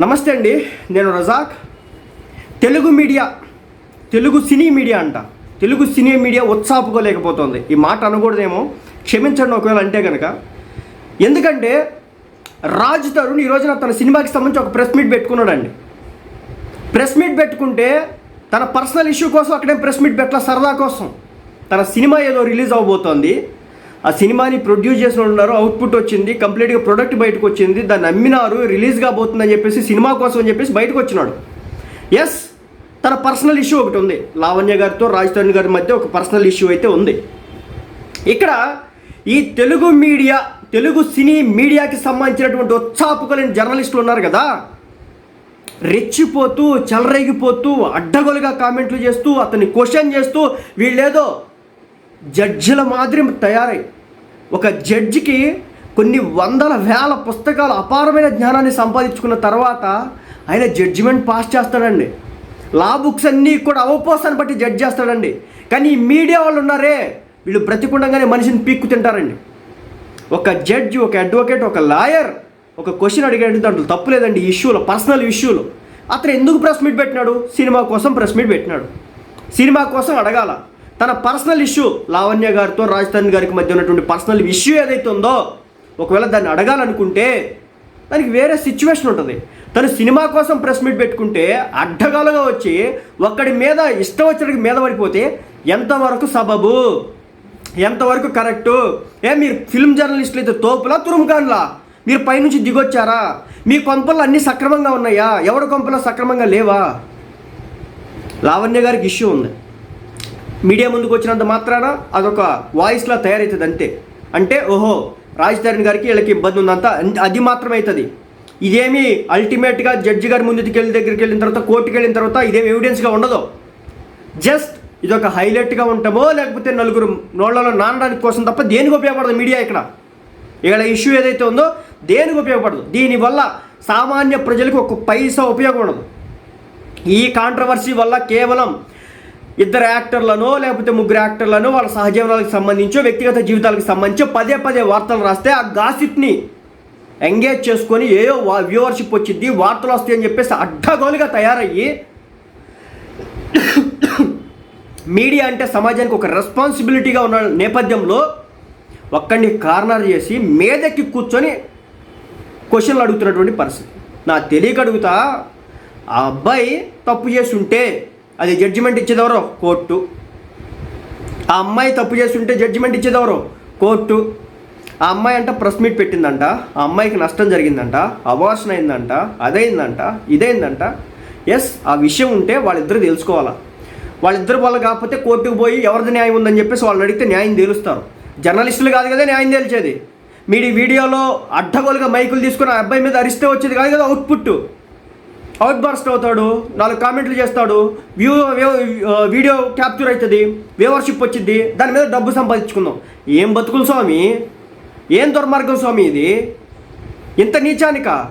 నమస్తే అండి నేను Razak. Telugu media Telugu cine media అంట. తెలుగు సినీ మీడియా ఉత్సాహపుకోలేకపోతుంది ఈ మాట అనకూడదేమో క్షమించండి ఒకవేళ అంటే కనుక ఎందుకంటే రాజ్ తరుణ్ ఈ రోజున తన సినిమాకి సంబంధించి ఒక ప్రెస్ మీట్ పెట్టుకున్నాడండి. ప్రెస్ మీట్ పెట్టుకుంటే తన పర్సనల్ ఇష్యూ కోసం అక్కడే ప్రెస్ మీట్ పెట్టాల సరదా కోసం. తన సినిమా ఏదో రిలీజ్ అవబోతోంది ఆ సినిమాని ప్రొడ్యూస్ చేసిన వాళ్ళు ఉన్నారు అవుట్పుట్ వచ్చింది కంప్లీట్గా ప్రొడక్ట్ బయటకు వచ్చింది దాన్ని అమ్మినారు రిలీజ్ కాబోతుందని చెప్పేసి సినిమా కోసం అని చెప్పేసి బయటకు వచ్చినాడు ఎస్ తన పర్సనల్ ఇష్యూ ఒకటి ఉంది. లావణ్య గారితో రాజధాని గారి మధ్య ఒక పర్సనల్ ఇష్యూ అయితే ఉంది. ఇక్కడ ఈ తెలుగు మీడియా తెలుగు సినీ మీడియాకి సంబంధించినటువంటి ఉత్సాహపుకలేని జర్నలిస్టులు ఉన్నారు కదా. రెచ్చిపోతూ చెలరేగిపోతూ అడ్డగోలుగా కామెంట్లు చేస్తూ అతన్ని క్వశ్చన్ చేస్తూ వీళ్ళేదో జడ్జిల మాదిరి తయారై ఒక జడ్జికి కొన్ని వందల వేల పుస్తకాలు అపారమైన జ్ఞానాన్ని సంపాదించుకున్న తర్వాత ఆయన జడ్జిమెంట్ పాస్ చేస్తాడండి. లా బుక్స్ అన్నీ కూడా అవపోసాన్ని బట్టి జడ్జ్ చేస్తాడండి. కానీ ఈ మీడియా వాళ్ళు ఉన్నారే వీళ్ళు బ్రతికుండగానే మనిషిని పీక్కు తింటారండి. ఒక జడ్జి ఒక అడ్వకేట్ ఒక లాయర్ ఒక క్వశ్చన్ అడిగాడు దాంట్లో తప్పు లేదండి. ఇష్యూలో పర్సనల్ ఇష్యూలు అతను ఎందుకు ప్రెస్ మీట్ పెట్టినాడు? సినిమా కోసం ప్రెస్ మీట్ పెట్టినాడు. సినిమా కోసం అడగాల. తన పర్సనల్ ఇష్యూ లావణ్య గారితో రాజధాని గారికి మధ్య ఉన్నటువంటి పర్సనల్ ఇష్యూ ఏదైతే ఉందో ఒకవేళ దాన్ని అడగాలనుకుంటే దానికి వేరే సిచ్యువేషన్ ఉంటుంది. తను సినిమా కోసం ప్రెస్ మీట్ పెట్టుకుంటే అడ్డగాలుగా వచ్చి ఒక్కడి మీద ఇష్టం వచ్చినకి మీద పడిపోతే ఎంతవరకు సబబు? ఎంతవరకు కరెక్టు ఏ మీరు ఫిల్మ్ జర్నలిస్టులు అయితే తోపులా తురుముకాన్లా? మీరు పైనుంచి దిగొచ్చారా? మీ కొంపలు అన్నీ సక్రమంగా ఉన్నాయా? ఎవరి కొంపలో సక్రమంగా లేవా? లావణ్య గారికి ఇష్యూ ఉంది. మీడియా ముందుకు వచ్చినంత మాత్రాన అదొక వాయిస్లా తయారవుతుంది అంతే అంటే ఓహో రాజధాని గారికి వీళ్ళకి ఇబ్బంది ఉందంత అంత- అది మాత్రమే అవుతుంది ఇదేమి అల్టిమేట్గా జడ్జి గారి ముందుకు వెళ్ళి దగ్గరికి వెళ్ళిన తర్వాత కోర్టుకి వెళ్ళిన తర్వాత ఇదేమి ఎవిడెన్స్గా ఉండదు. జస్ట్ ఇది ఒక హైలైట్గా ఉంటామో లేకపోతే నలుగురు నోళ్ళలో నానడానికి కోసం తప్ప దేనికి ఉపయోగపడదు మీడియా ఇక్కడ? ఇక్కడ ఇష్యూ ఏదైతే ఉందో దేనికి ఉపయోగపడదు? దీనివల్ల సామాన్య ప్రజలకు ఒక పైసా ఉపయోగం ఉండదు. ఈ కాంట్రవర్సీ వల్ల కేవలం ఇద్దరు యాక్టర్లను లేకపోతే ముగ్గురు యాక్టర్లను వాళ్ళ సహజీవనాలకు సంబంధించో వ్యక్తిగత జీవితాలకు సంబంధించో పదే పదే వార్తలు రాస్తే ఆ గాసిప్ని ఎంగేజ్ చేసుకొని ఏయో వ్యూవర్షిప్ వచ్చింది వార్తలు వస్తాయని చెప్పేసి అడ్డగోలుగా తయారయ్యి మీడియా అంటే సమాజానికి ఒక రెస్పాన్సిబిలిటీగా ఉన్న నేపథ్యంలో ఒక్కడిని కార్నర్ చేసి మీదకి కూర్చొని క్వశ్చన్లు అడుగుతున్నటువంటి పరిస్థితి. నా తెలియక అడుగుతా ఆ అబ్బాయి తప్పు చేసి ఉంటే అది జడ్జిమెంట్ ఇచ్చేదెవరో? కోర్టు. ఆ అమ్మాయి తప్పు చేస్తుంటే జడ్జిమెంట్ ఇచ్చేదెవరో? కోర్టు. ఆ అమ్మాయి అంట ప్రెస్ మీట్ పెట్టిందంట. ఆ అమ్మాయికి నష్టం జరిగిందంట. అవార్షన్ అయిందంట. అదైందంట ఇదైందంట ఎస్ ఆ విషయం ఉంటే వాళ్ళిద్దరు తెలుసుకోవాలా. వాళ్ళిద్దరు వాళ్ళు కాకపోతే కోర్టుకు పోయి ఎవరిది న్యాయం ఉందని చెప్పేసి వాళ్ళని అడిగితే న్యాయం తేలుస్తారు. జర్నలిస్టులు కాదు కదా న్యాయం తేల్చేది. మీరు ఈ వీడియోలో అడ్డగోలుగా మైకులు తీసుకుని ఆ అబ్బాయి మీద అరిస్తే వచ్చేది కాదు కదా అవుట్పుట్ అవుట్ బర్స్ట్ అవుతాడు నాలుగు కామెంట్లు చేస్తాడు వ్యూ వ్యూ- వీడియో క్యాప్చర్ అవుతుంది వ్యూవర్షిప్ వచ్చింది దాని మీద డబ్బు సంపాదించుకుందాం. ఏం బతుకులు స్వామి? ఏం దుర్మార్గం స్వామి ఇది? ఇంత నీచానిక?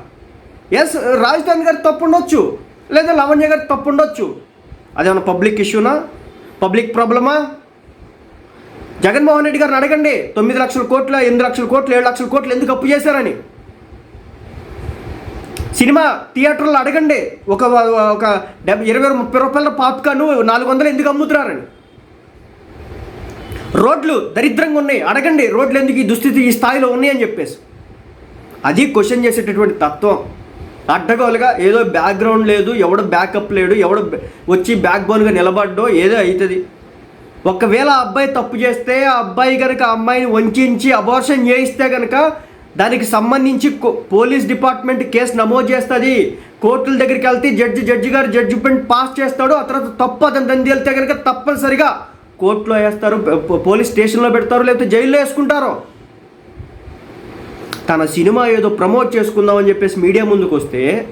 ఎస్ రాజధాని గారి తప్పు ఉండొచ్చు లేదా లవణ్య గారి తప్పు ఉండొచ్చు? అదేమన్నా పబ్లిక్ ఇష్యూనా? పబ్లిక్ ప్రాబ్లమా? జగన్మోహన్ రెడ్డి గారిని అడగండి తొమ్మిది లక్షల కోట్ల ఎనిమిది లక్షల కోట్లు ఏడు లక్షల కోట్లు ఎందుకు అప్పు చేశారని. సినిమా థియేటర్లో అడగండి. ఒక ఒక డెబ్బై ఇరవై ముప్పై రూపాయల పాప్కార్న్ నాలుగు వందలు ఎందుకు అమ్ముతున్నారని. రోడ్లు దరిద్రంగా ఉన్నాయి. అడగండి రోడ్లు ఎందుకు ఈ దుస్థితి ఈ స్థాయిలో ఉన్నాయి అని చెప్పేసి. అది క్వశ్చన్ చేసేటటువంటి తత్వం. అడ్డగోలుగా ఏదో బ్యాక్గ్రౌండ్ లేదు ఎవడో బ్యాకప్ లేడు ఎవడో వచ్చి బ్యాక్ బోన్గా నిలబడ్డో ఏదో అవుతుంది ఒకవేళ ఆ అబ్బాయి తప్పు చేస్తే ఆ అబ్బాయి కనుక అమ్మాయిని వంచించి అబార్షన్ చేయిస్తే కనుక దానికి సంబంధించి కో- పోలీస్ డిపార్ట్మెంట్ కేసు నమోదు చేస్తుంది. కోర్టుల దగ్గరికి వెళ్తే జడ్జి జడ్జి గారు జడ్జిమెంట్ పాస్ చేస్తాడు. ఆ తర్వాత తప్పు అతను దండి వెళ్తే కనుక తప్పనిసరిగా కోర్టులో వేస్తారు. పోలీస్ స్టేషన్లో పెడతారు లేకపోతే జైల్లో వేసుకుంటారు. తన సినిమా ఏదో ప్రమోట్ చేసుకుందామని చెప్పేసి మీడియా ముందుకు వస్తే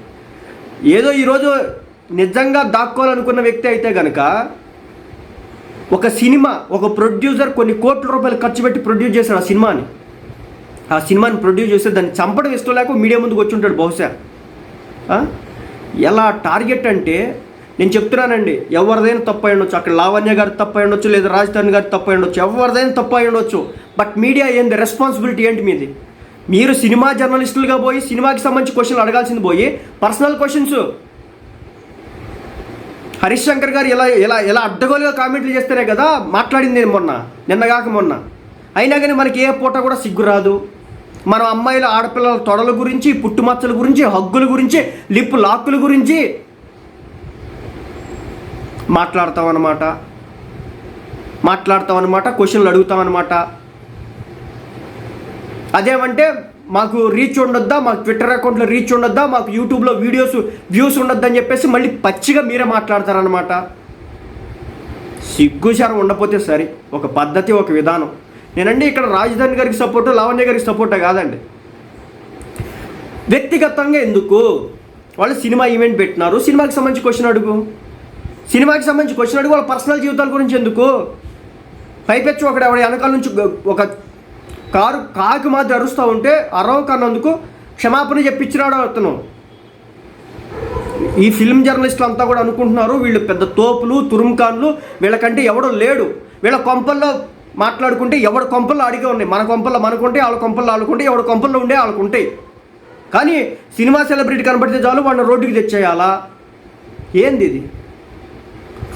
ఏదో ఈరోజు నిజంగా దాక్కోవాలనుకున్న వ్యక్తి అయితే కనుక ఒక సినిమా ఒక ప్రొడ్యూసర్ కొన్ని కోట్ల రూపాయలు ఖర్చు పెట్టి ప్రొడ్యూస్ చేశాడు ఆ సినిమాని. ఆ సినిమాని ప్రొడ్యూస్ చేస్తే దాన్ని చంపడం ఇష్టం లేక మీడియా ముందుకు వచ్చి ఉంటాడు బహుశా. ఎలా టార్గెట్ అంటే నేను చెప్తున్నానండి ఎవరిదైనా తప్పు అయి ఉండొచ్చు. అక్కడ లావణ్య గారు తప్పు అయి ఉండొచ్చు లేదా రాజధాని గారు తప్పు అయి ఉండొచ్చు. ఎవరిదైనా తప్పు అయి ఉండొచ్చు. బట్ మీడియా ఏంది? రెస్పాన్సిబిలిటీ ఏంటి మీది? మీరు సినిమా జర్నలిస్టులుగా పోయి సినిమాకి సంబంధించి క్వశ్చన్లు అడగాల్సింది పోయి పర్సనల్ క్వశ్చన్స్. హరీష్ శంకర్ గారు ఇలా ఇలా ఇలా అడ్డగోలుగా కామెంట్లు చేస్తేనే కదా మాట్లాడింది నేను మొన్న నిన్నగాక మొన్న. అయినా కానీ మనకి ఏ పూట కూడా సిగ్గు రాదు. మనం అమ్మాయిల ఆడపిల్లల తొడల గురించి పుట్టుమచ్చల గురించి హగ్గుల గురించి లిప్ లాక్కుల గురించి మాట్లాడతాం అన్నమాట మాట్లాడతాం అనమాట క్వశ్చన్లు అడుగుతాం అనమాట అదేమంటే మాకు రీచ్ ఉండొద్దా మాకు ట్విట్టర్ అకౌంట్లో రీచ్ ఉండొద్దా మాకు యూట్యూబ్లో వీడియోస్ వ్యూస్ ఉండొద్దని అని చెప్పేసి మళ్ళీ పచ్చిగా మీరే మాట్లాడతారనమాట సిగ్గుచారం ఉండపోతే సరే ఒక పద్ధతి ఒక విధానం. నేనండి ఇక్కడ రాజధాని గారికి సపోర్టు లావణ్య గారికి సపోర్టే కాదండి. వ్యక్తిగతంగా ఎందుకు? వాళ్ళు సినిమా ఈవెంట్ పెట్టినారు. సినిమాకి సంబంధించి క్వశ్చన్ అడుగు. సినిమాకి సంబంధించి క్వశ్చన్ అడుగు. వాళ్ళ పర్సనల్ జీవితాల గురించి ఎందుకు? పైపెచ్చు ఒకడు ఎవడ వెనకాల నుంచి ఒక కారు కాకి మాత్రం అరుస్తూ ఉంటే అరవకన్నందుకు క్షమాపణ చెప్పించినాడు అతను. ఈ ఫిల్మ్ జర్నలిస్టులు అంతా కూడా అనుకుంటున్నారు. వీళ్ళు పెద్ద తోపులు తురుముకాన్లు వీళ్ళకంటే ఎవడో లేడు. వీళ్ళ కొంపల్లో మాట్లాడుకుంటే ఎవడు కొంపల్లో అడిగే ఉన్నాయి మన కొంపల్లో మనకుంటే వాళ్ళ కొంపల్లో వాళ్ళకుంటే ఎవడ కొంపల్లో ఉండే వాళ్ళకుంటాయి కానీ సినిమా సెలబ్రిటీ కనబడితే చాలు వాళ్ళని రోడ్డుకి తెచ్చేయాలా? ఏంది ఇది?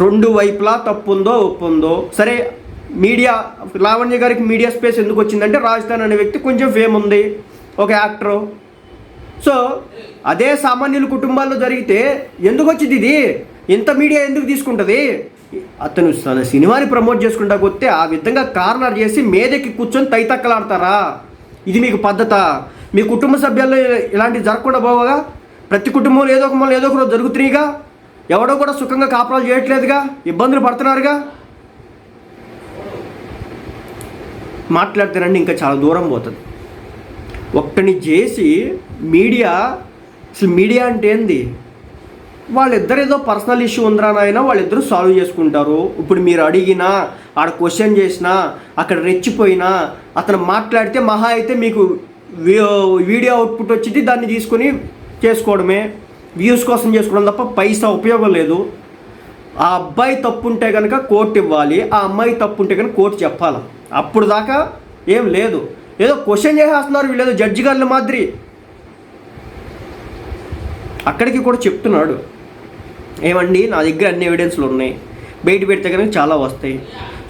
రెండు వైపులా తప్పు ఉందో ఉందో సరే మీడియా లావణ్య గారికి మీడియా స్పేస్ ఎందుకు వచ్చిందంటే రాజస్థాన్ అనే వ్యక్తి కొంచెం ఫేమ్ ఉంది ఒక యాక్టరు. సో అదే సామాన్యుల కుటుంబాల్లో జరిగితే ఎందుకు వచ్చింది ఇది? ఇంత మీడియా ఎందుకు తీసుకుంటుంది? అతను తన సినిమాని ప్రమోట్ చేసుకుంటా వస్తే ఆ విధంగా కార్నర్ చేసి మేదకి కూర్చొని తైతక్కలాడతారా? ఇది మీకు పద్ధత? మీ కుటుంబ సభ్యుల్లో ఇలాంటివి జరగకుండా పోవగా? ప్రతి కుటుంబంలో ఏదో ఒక మూల ఏదో ఒక రోజు జరుగుతున్నాయిగా? ఎవడో కూడా సుఖంగా కాపురాలు చేయట్లేదుగా? ఇబ్బందులు పడుతున్నారుగా? మాట్లాడితేనండి ఇంకా చాలా దూరం పోతుంది. ఒక్కని చేసి మీడియా అసలు మీడియా అంటే ఏంది? వాళ్ళిద్దరు ఏదో పర్సనల్ ఇష్యూ ఉందిరా నాయన వాళ్ళిద్దరూ సాల్వ్ చేసుకుంటారు. ఇప్పుడు మీరు అడిగినా ఆడ క్వశ్చన్ చేసినా అక్కడ రెచ్చిపోయినా అతను మాట్లాడితే మహా అయితే మీకు వీ- వీడియో అవుట్పుట్ వచ్చింది దాన్ని తీసుకొని చేసుకోవడమే. వ్యూస్ కోసం చేసుకోవడం తప్ప పైసా ఉపయోగం లేదు. ఆ అబ్బాయి తప్పు ఉంటే కనుక కోర్టు ఇవ్వాలి ఆ అమ్మాయి తప్పు ఉంటే కనుక కోర్టు చెప్పాలి. అప్పుడు దాకా ఏం లేదు. ఏదో క్వశ్చన్ చేసేస్తున్నారు వీళ్ళు ఏదో జడ్జి గారి మాదిరి. అక్కడికి కూడా చెప్తున్నాడు. ఏమండి? నా దగ్గర అన్ని ఎవిడెన్స్లు ఉన్నాయి. బయట పెడితే కనుక చాలా వస్తాయి.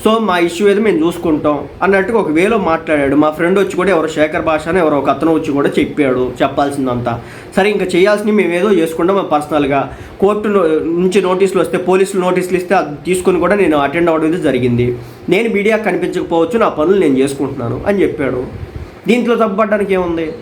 సో మా ఇష్యూ ఏదో మేము చూసుకుంటాం. అన్నట్టుగా ఒక వేలో మాట్లాడాడు. మా ఫ్రెండ్ వచ్చి కూడా ఎవరో శేఖర్ భాష అని ఎవరో ఒక అతను వచ్చి కూడా చెప్పాడు. చెప్పాల్సిందంతా. సరే ఇంకా చేయాల్సింది మేము ఏదో చేసుకుంటాం మా పర్సనల్గా కోర్టు నుంచి నోటీసులు వస్తే పోలీసులు నోటీసులు ఇస్తే అది తీసుకొని కూడా నేను అటెండ్ అవ్వడం అనేది జరిగింది. నేను మీడియా కనిపించకపోవచ్చు నా పనులు నేను చేసుకుంటున్నాను అని చెప్పాడు. దీంట్లో తప్పుపడడానికి ఏముంది?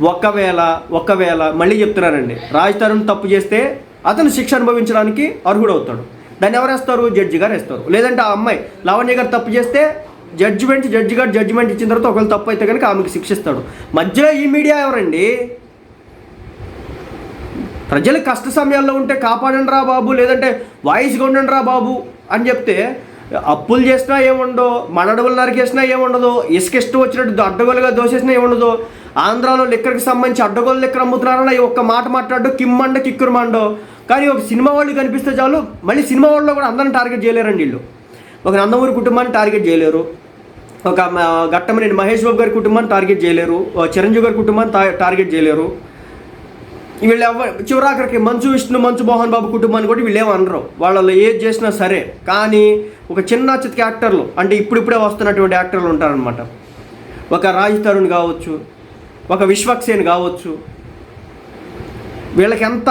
ఒకవేళ ఒకవేళ మళ్ళీ చెప్తున్నానండి. రాజ్ తరుణ్ తప్పు చేస్తే అతను శిక్ష అనుభవించడానికి అర్హుడవుతాడు. దాన్ని ఎవరు వేస్తారు జడ్జి గారు వేస్తారు. లేదంటే ఆ అమ్మాయి లావణ్య గారు తప్పు చేస్తే జడ్జిమెంట్ జడ్జి గారు జడ్జిమెంట్ ఇచ్చిన తర్వాత ఒకవేళ తప్పు అయితే కనుక ఆమెకి శిక్షిస్తాడు. మధ్యలో ఈ మీడియా ఎవరండి? ప్రజలు కష్ట సమయాల్లో ఉంటే కాపాడండి రా బాబు లేదంటే వాయిస్గా ఉండండి రా బాబు అని చెప్తే అప్పులు చేసినా ఏముండో మనడవులు నరికేసినా ఏముండదు ఇసుక ఇష్టం వచ్చినట్టు అడ్డగోలుగా దోసేసినా ఏముండదు. ఆంధ్రాలో లిక్కర్కి సంబంధించి అడ్డగోలు లిక్కర్ అమ్ముతున్నారన్న ఈ ఒక్క మాట మాట్లాడు కిమ్మండ కిక్కురు మండో. కానీ ఒక సినిమా వాళ్ళు కనిపిస్తే చాలు మళ్ళీ సినిమా వాళ్ళలో కూడా అందరిని టార్గెట్ చేయలేరండి వీళ్ళు. ఒక నందమూరి కుటుంబాన్ని టార్గెట్ చేయలేరు. ఒక మ- ఘట్టమనేని మహేష్ బాబు గారి కుటుంబాన్ని టార్గెట్ చేయలేరు. చిరంజీవి గారి కుటుంబాన్ని టార్గెట్ చేయలేరు. వీళ్ళు ఎవ చివరాఖరికి మంచు విష్ణు మంచు మోహన్ బాబు కుటుంబాన్ని కూడా వీళ్ళు ఏమనరు వాళ్ళలో ఏది చేసినా సరే. కానీ ఒక చిన్న చిత్క యాక్టర్లు అంటే ఇప్పుడిప్పుడే వస్తున్నటువంటి యాక్టర్లు ఉంటారనమాట ఒక రాజ్ తరుణ్ కావచ్చు ఒక విశ్వక్సేన్ కావచ్చు. వీళ్ళకి ఎంత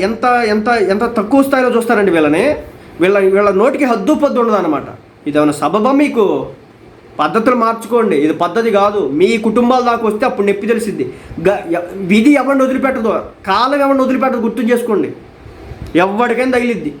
ఎంత ఎంత ఎంత తక్కువ స్థాయిలో చూస్తారండి వీళ్ళని? వీళ్ళ వీళ్ళ నోటికి హద్దు పద్దు ఉండదు అనమాట ఇదేమైనా సబబా మీకు? పద్ధతులు మార్చుకోండి. ఇది పద్ధతి కాదు. మీ కుటుంబాల దాకా వస్తే అప్పుడు నొప్పి తెలిసింది గ- విధి ఎవరిని వదిలిపెట్టదు? కాలం ఎవరిని వదిలిపెట్టదు గుర్తు చేసుకోండి. ఎవరికైనా తగిలిద్ది.